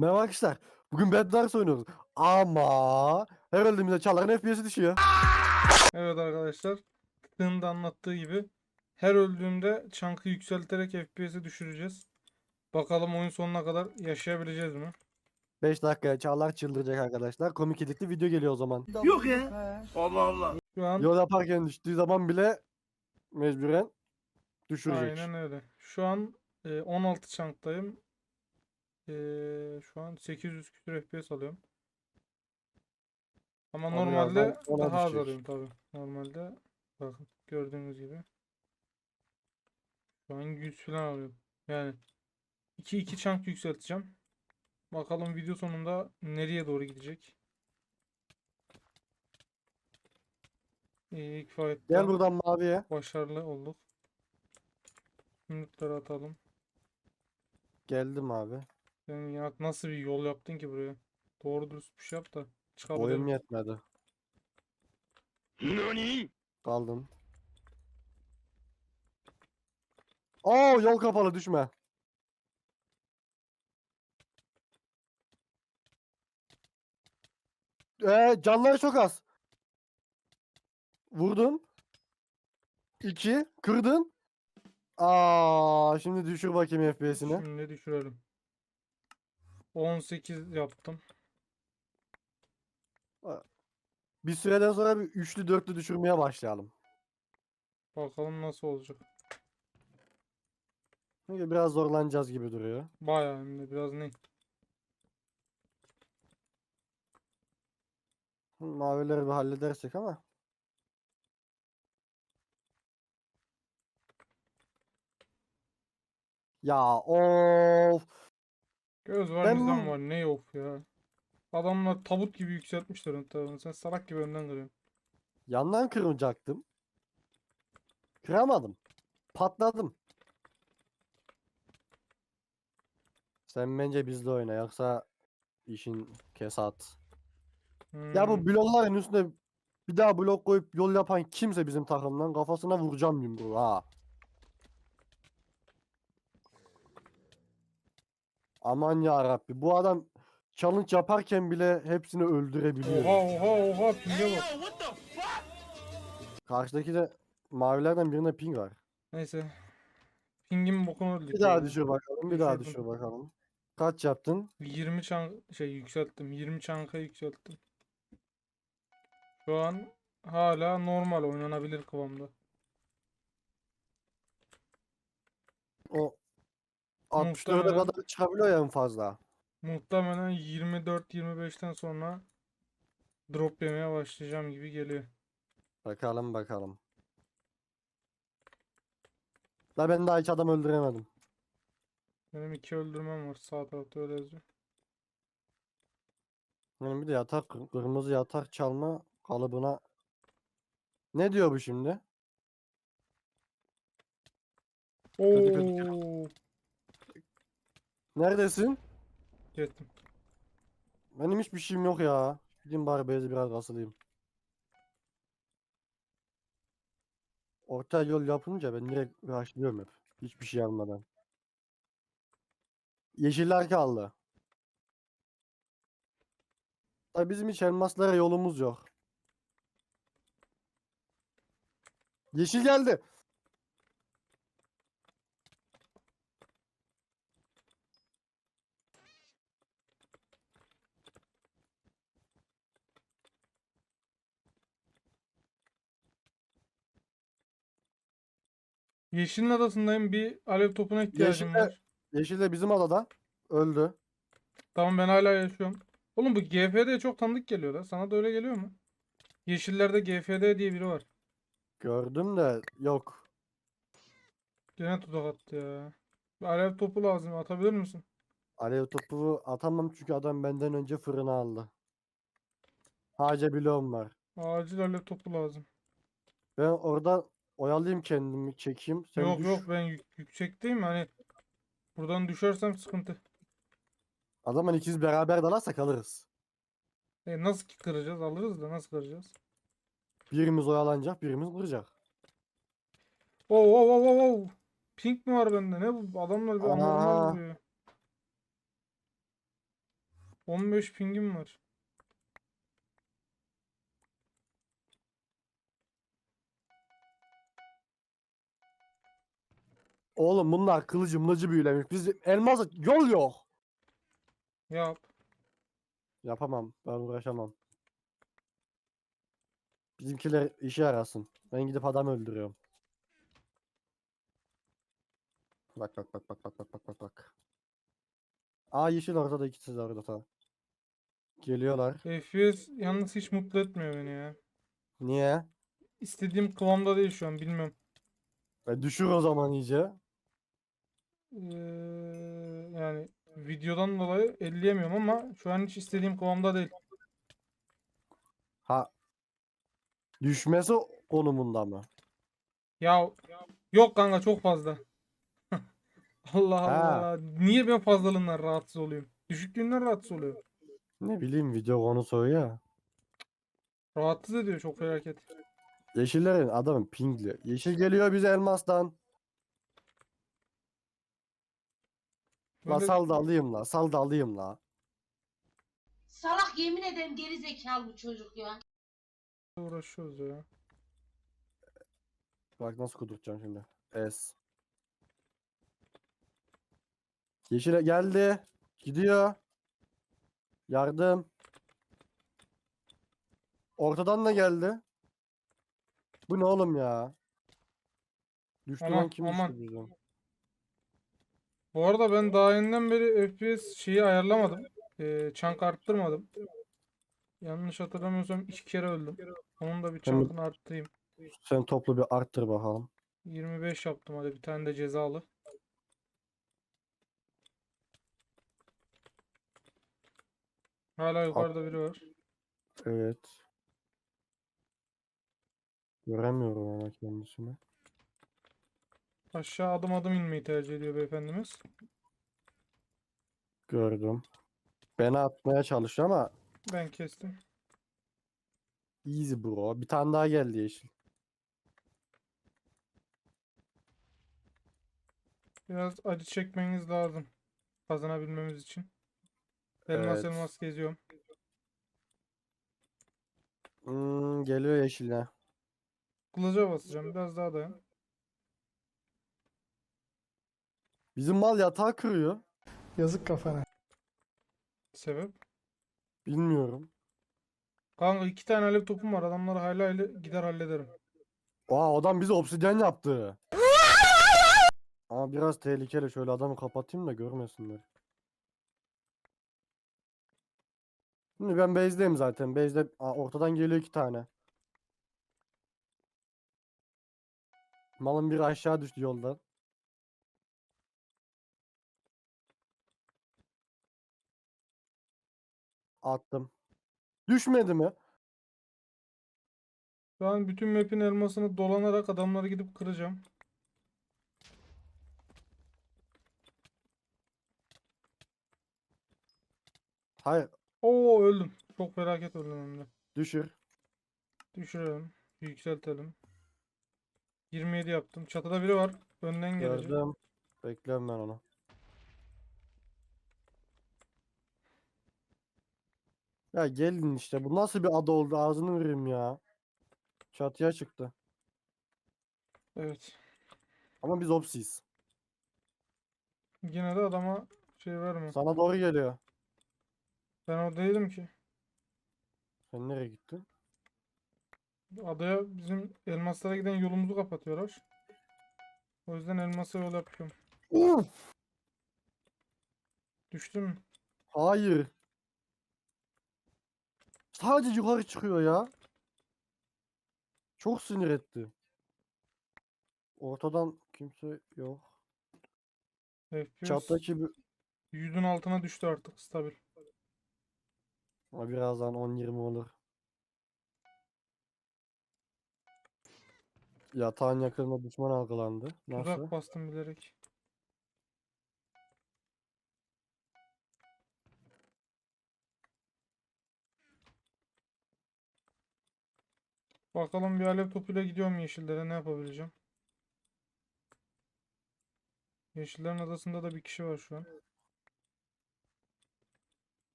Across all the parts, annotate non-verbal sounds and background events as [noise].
Merhaba arkadaşlar. Bugün Bad Wars oynuyoruz. Ama her öldüğümüzde Çağlar'ın FPS'i düşüyor. Evet arkadaşlar. Tıkığın da anlattığı gibi her öldüğümde çankı yükselterek FPS'i düşüreceğiz. Bakalım oyun sonuna kadar yaşayabileceğiz mi? 5 dakikaya Çağlar çıldıracak arkadaşlar. Komik editli video geliyor o zaman. Yok ya. Allah Allah. Şu an Yol yaparken düştüğü zaman bile mecburen düşürecek. aynen öyle. Şu an e, 16 çanktayım. E, şu an 800 küsur FPS alıyorum. Ama Abi normalde ona daha az düşecek. alıyorum tabii. Normalde bakın gördüğünüz gibi. Şu an 100 falan alıyorum. Yani 2 2 çank yükselteceğim. Bakalım video sonunda nereye doğru gidecek. İyi, fight'ta Gel buradan maviye. başarılı olduk. Zümrütleri atalım. Geldim abi. Sen ya nasıl bir yol yaptın ki buraya? Doğru dürüst bir şey yap da Boyum çıkabilelim. yetmedi. Kaldım. Oo yol kapalı düşme. Ee, canları çok az. Vurdun. İki. Kırdın. Aa, şimdi düşür bakayım FPS'ini. Şimdi düşürelim. 18 yaptım. Bir süreden sonra bir üçlü dörtlü düşürmeye başlayalım. Bakalım nasıl olacak. Çünkü biraz zorlanacağız gibi duruyor. Bayağı hem de biraz ne? Mavileri bir halledersek ama. Ya of. Göz var Ben nizam var ne yok ya. Adamlar tabut gibi yükseltmişler ön tarafını. Sen salak gibi önden kırıyorsun. Yandan kırmayacaktım. Kıramadım. Patladım. Sen bence bizle oyna yoksa işin kesat. Ya Hmm, bu blokların üstüne bir daha blok koyup yol yapan kimse bizim takımdan kafasına vuracağım yumruğu ha. Aman ya Rabbi bu adam challenge yaparken bile hepsini öldürebiliyor. Oha oha oha pinge bak. Karşıdaki de mavilerden birinde ping var. Neyse. Pingin bokunu öldük. Bir daha düşür bakalım, bir daha düşür bakalım. Kaç yaptın? 20 çan şey yükselttim. 20 çanka yükselttim. Şu an hala normal oynanabilir kıvamda. O 64'e Muhtemelen- kadar çıkabiliyor ya en fazla. Muhtemelen 24-25'ten sonra drop yemeye başlayacağım gibi geliyor. Bakalım bakalım. La ben daha hiç adam öldüremedim. Benim iki öldürmem var sağ tarafta öyle yazıyor. Benim bir de yatak kır- kırmızı yatak çalma kalıbına. Ne diyor bu şimdi? Kötü, kötü. Oo, Neredesin? Gittim. Benim hiçbir şeyim yok ya. Gideyim bari bezi biraz kasılayım. Orta yol yapınca ben direkt rushlıyorum hep. Hiçbir şey almadan. Yeşiller kaldı. Tabii bizim hiç elmaslara yolumuz yok. Yeşil geldi. Yeşilin adasındayım bir alev topuna ihtiyacım var. Yeşil de bizim adada. Öldü. Tamam ben hala yaşıyorum. Oğlum bu GFD çok tanıdık geliyor da. Sana da öyle geliyor mu? Yeşillerde GFD diye biri var. Gördüm de yok. Gene tuzak attı ya. Bir alev topu lazım. Atabilir misin? Alev topu atamam çünkü adam benden önce fırına aldı. Hace bloğum var. Acil alev topu lazım. Ben orada oyalayayım kendimi çekeyim. Sen yok düş. yok ben yük- yüksekteyim hani buradan düşersem sıkıntı. Adamın ikiz beraber dalarsak alırız. E nasıl ki kıracağız? Alırız da nasıl kıracağız? Birimiz oyalanacak, birimiz vuracak. Oo oo oo oo. Pink mi var bende? Ne bu? Adamlar bir anormal vuruyor. 15 pingim var. Oğlum bunlar kılıcı mılıcı büyülemiş. Biz elmas yol yok. Yap. Yapamam. Ben uğraşamam. Bizimkiler işe yarasın. Ben gidip adam öldürüyorum. Bak bak bak bak bak bak bak bak bak. Aa yeşil ortada ikisi de orada. Geliyorlar. FPS yalnız hiç mutlu etmiyor beni ya. Niye? İstediğim kıvamda değil şu an bilmem. E düşür o zaman iyice. Ee, yani videodan dolayı elleyemiyorum ama şu an hiç istediğim kıvamda değil. Ha. Düşmesi konumunda mı? Ya yok kanka çok fazla. [laughs] Allah. Allah. Niye ben fazlalığından rahatsız oluyorum? Düşüklüğünden rahatsız oluyorum. Ne bileyim video konusu o ya. Rahatsız ediyor çok felaket. Yeşillerin adamın pingli. Yeşil geliyor bize elmastan. La Böyle sal da alayım la. Sal da alayım la. Salak yemin ederim geri zekalı bu çocuk ya. uğraşıyoruz ya. Bak nasıl kudurtacağım şimdi. Es. Yeşile geldi. Gidiyor. Yardım. Ortadan da geldi. Bu ne oğlum ya? Düştü lan Aman, kim aman. düştü bizden? Bu arada ben daha yeniden beri FPS şeyi ayarlamadım. Ee, çank arttırmadım. Yanlış hatırlamıyorsam iki kere öldüm. Onun da bir Tamam. çankını arttırayım. Sen toplu bir arttır bakalım. 25 yaptım hadi bir tane de cezalı. Hala yukarıda biri var. Evet. Göremiyorum ama kendisini. Aşağı adım adım inmeyi tercih ediyor beyefendimiz. Gördüm. Beni atmaya çalışıyor ama Ben kestim. easy bro. Bir tane daha geldi yeşil. Biraz acı çekmeniz lazım. Kazanabilmemiz için. Elmas Evet. elmas geziyorum. Hmm, geliyor yeşile. Kılıca basacağım. Biraz daha dayan. Bizim mal yatağı kırıyor. Yazık kafana. Sebep? Bilmiyorum. Kanka iki tane alev topum var. Adamları hala ile gider hallederim. Aa adam bize obsidyen yaptı. Ama biraz tehlikeli. Şöyle adamı kapatayım da görmesinler. Şimdi ben base'deyim zaten. Base'de Aa, ortadan geliyor iki tane. Malın biri aşağı düştü yoldan. Attım. Düşmedi mi? An bütün map'in elmasını dolanarak adamları gidip kıracağım. Hayır. Oo öldüm. Çok felaket öldüm hem de. Düşür. Düşürelim. Yükseltelim. 27 yaptım. Çatıda biri var. Önden gelecek. Gördüm. Bekliyorum ben onu. Ya gelin işte. Bu nasıl bir ada oldu? Ağzını vereyim ya. Çatıya çıktı. Evet. Ama biz opsiyiz. Yine de adama şey verme. Sana doğru geliyor. Ben oradaydım ki. Sen nereye gittin? Adaya bizim elmaslara giden yolumuzu kapatıyorlar. O yüzden elmasa yol yapıyorum. Uf! Düştü mü? Hayır. Sadece yukarı çıkıyor ya. Çok sinir etti. Ortadan kimse yok. FPS Çattaki bir... 100'ün altına düştü artık stabil. Ama birazdan 10-20 olur. Yatağın yakınında düşman algılandı. Nasıl? Tuzak bastım bilerek. Bakalım bir alev topuyla gidiyorum yeşillere ne yapabileceğim. Yeşillerin adasında da bir kişi var şu an.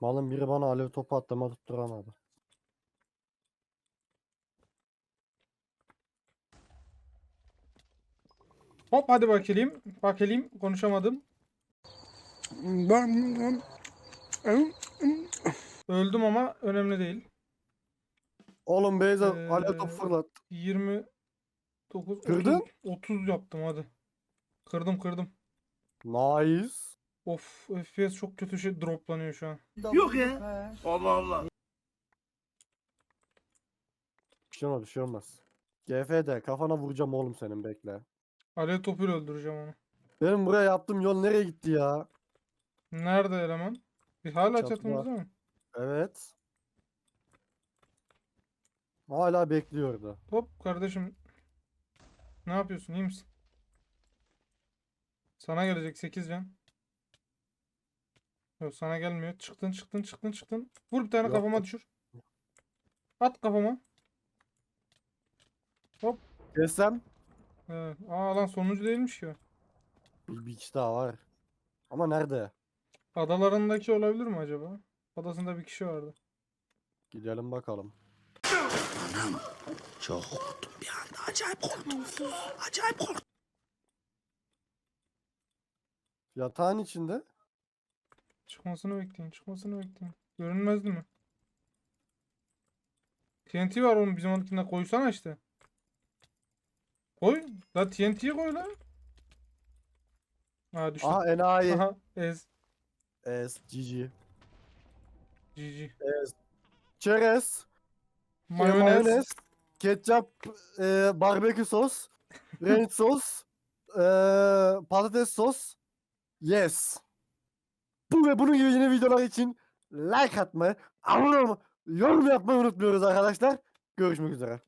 Malın biri bana alev topu attı ama tutturamadı. Hop hadi bakalım. Bakalım konuşamadım. Öldüm ama önemli değil. Oğlum Beyza Ee, alev topu fırlat. 29 Kırdın? 30, 30 yaptım hadi. Kırdım kırdım. Nice. Of FPS çok kötü şey droplanıyor şu an. Yok ya. Allah Allah. Bir şey olmaz bir şey olmaz. GF'de kafana vuracağım oğlum senin bekle. Alev topuyla öldüreceğim onu. Benim buraya yaptığım yol nereye gitti ya? Nerede eleman? Bir hala Çatıda. çatımızda mı? Evet. Hala bekliyordu. Hop kardeşim. Ne yapıyorsun? İyi misin? Sana gelecek 8 can. Yok sana gelmiyor. Çıktın çıktın çıktın çıktın. Vur bir tane Yok, kafama düşür. At kafama. Kessem Evet. Aa lan sonuncu değilmiş o. bir, bir kişi daha var. Ama nerede? Adalarındaki olabilir mi acaba? Adasında bir kişi vardı. Gidelim bakalım. Çok korktum bir anda. Acayip korktum. Acayip korktum. Yatağın içinde. Çıkmasını bekleyin. Çıkmasını bekleyin. Görünmezdi mi? TNT var oğlum bizim onunkine koysana işte. Koy. La TNT'yi koy lan. Ha düştü. Aha enayi. Aha ez. Es, GG. GG. Çerez. Mayonez. mayonez. Ketçap. E, barbekü sos. [laughs] Ranch sos. E, patates sos. Yes. Bu ve bunun gibi yeni videolar için like atmayı, abone olmayı, yorum yapmayı unutmuyoruz arkadaşlar. Görüşmek üzere.